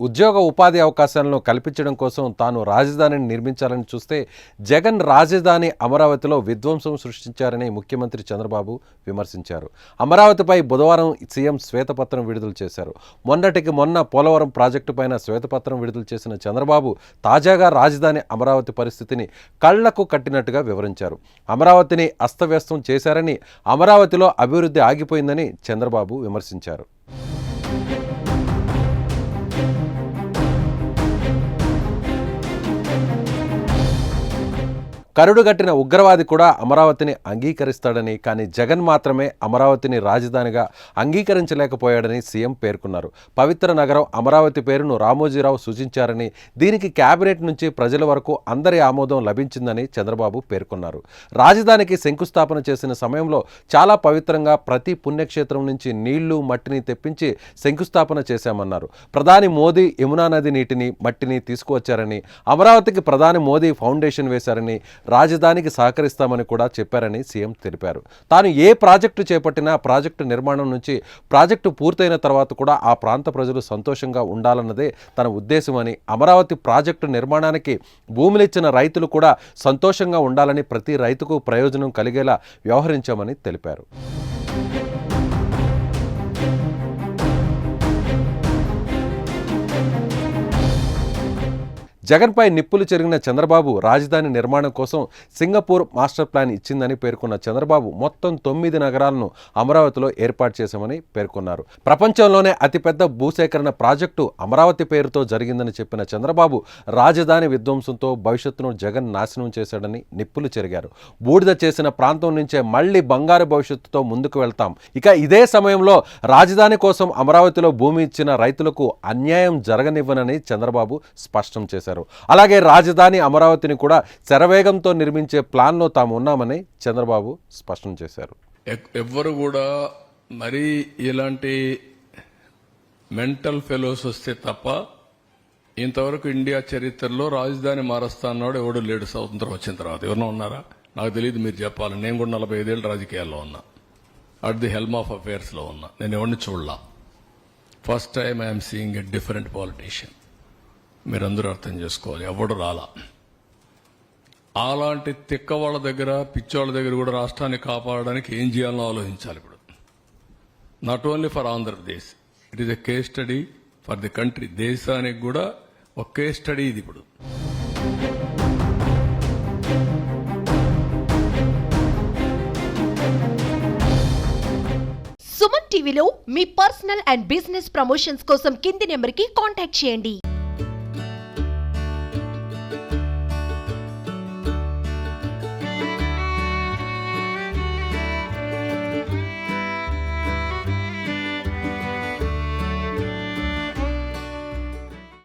ఉద్యోగ ఉపాధి అవకాశాలను కల్పించడం కోసం తాను రాజధానిని నిర్మించాలని చూస్తే జగన్ రాజధాని అమరావతిలో విధ్వంసం సృష్టించారని ముఖ్యమంత్రి చంద్రబాబు విమర్శించారు. అమరావతిపై బుధవారం సీఎం శ్వేతపత్రం విడుదల చేశారు. మొన్నటికి మొన్న పోలవరం ప్రాజెక్టు పైన శ్వేతపత్రం విడుదల చేసిన చంద్రబాబు తాజాగా రాజధాని అమరావతి పరిస్థితిని కళ్ళకు కట్టినట్టుగా వివరించారు. అమరావతిని అస్తవ్యస్తం చేశారని అమరావతిలో అభివృద్ధి ఆగిపోయిందని చంద్రబాబు విమర్శించారు. కరుడుగట్టిన ఉగ్రవాది కూడా అమరావతిని అంగీకరిస్తాడని కానీ జగన్ మాత్రమే అమరావతిని రాజధానిగా అంగీకరించలేకపోయాడని సీఎం పేర్కొన్నారు. పవిత్ర నగరం అమరావతి పేరును రామోజీరావు సూచించారని దీనికి కేబినెట్ నుంచి ప్రజల వరకు అందరి ఆమోదం లభించిందని చంద్రబాబు పేర్కొన్నారు. రాజధానికి శంకుస్థాపన చేసిన సమయంలో చాలా పవిత్రంగా ప్రతి పుణ్యక్షేత్రం నుంచి నీళ్ళు మట్టిని తెప్పించి శంకుస్థాపన చేశామన్నారు. ప్రధాని మోదీ యమునా నది నీటిని మట్టిని తీసుకువచ్చారని అమరావతికి ప్రధాని మోదీ ఫౌండేషన్ వేశారని రాజధానికి సహకరిస్తామని కూడా చెప్పారని సీఎం తెలిపారు. తాను ఏ ప్రాజెక్టు చేపట్టినా ప్రాజెక్టు నిర్మాణం నుంచి ప్రాజెక్టు పూర్తయిన తర్వాత కూడా ఆ ప్రాంత ప్రజలు సంతోషంగా ఉండాలన్నదే తన ఉద్దేశమని అమరావతి ప్రాజెక్టు నిర్మాణానికి భూములిచ్చిన రైతులు కూడా సంతోషంగా ఉండాలని ప్రతి రైతుకు ప్రయోజనం కలిగేలా వ్యవహరించామని తెలిపారు. జగన్పై నిప్పులు చెరిగిన చంద్రబాబు రాజధాని నిర్మాణం కోసం సింగపూర్ మాస్టర్ ప్లాన్ ఇచ్చిందని పేర్కొన్న చంద్రబాబు మొత్తం తొమ్మిది నగరాలను అమరావతిలో ఏర్పాటు చేశామని పేర్కొన్నారు. ప్రపంచంలోనే అతిపెద్ద భూసేకరణ ప్రాజెక్టు అమరావతి పేరుతో జరిగిందని చెప్పిన చంద్రబాబు రాజధాని విధ్వంసంతో భవిష్యత్తును జగన్ నాశనం చేశాడని నిప్పులు చెరిగారు. బూడిద చేసిన ప్రాంతం నుంచే మళ్ళీ బంగారు భవిష్యత్తుతో ముందుకు వెళ్తాం. ఇక ఇదే సమయంలో రాజధాని కోసం అమరావతిలో భూమి ఇచ్చిన రైతులకు అన్యాయం జరగనివ్వనని చంద్రబాబు స్పష్టం చేశారు. అలాగే రాజధాని అమరావతిని కూడా శరవేగంతో నిర్మించే ప్లాన్లో తాము ఉన్నామని చంద్రబాబు స్పష్టం చేశారు. ఎవ్వరు కూడా మరీ ఇలాంటి మెంటల్ ఫెలోస్ వస్తే తప్ప ఇంతవరకు ఇండియా చరిత్రలో రాజధాని మారుస్తా అన్నాడు ఎవడు లేడు స్వతంత్రం వచ్చిన తర్వాత. ఎవరన్నా ఉన్నారా? నాకు తెలియదు మీరు చెప్పాలి నేను కూడా నలభై ఐదేళ్ళు రాజకీయాల్లో ఉన్నా. అట్ ది హెల్మ్ ఆఫ్ అఫేర్స్లో ఉన్నా. నేను ఎవరిని చూడలా? First time I'm seeing a different politician. మీరందరూ అర్థం చేసుకోవాలి. ఎవడు రాలా? అలాంటి తిక్క వాళ్ళ దగ్గర పిచ్చోళ్ళ దగ్గర కూడా రాష్ట్రాన్ని కాపాడడానికి ఏం చేయాలో ఆలోచించాలి ఇప్పుడు. Not only for Andhra Pradesh it is a case study for the country దేశానికి కూడా ఒక కేస్ స్టడీ ఇది ఇప్పుడు. సుమన్ టీవీలో మీ పర్సనల్ అండ్ బిజినెస్ ప్రమోషన్స్ కోసం కింది నెంబర్కి కాంటాక్ట్ చేయండి.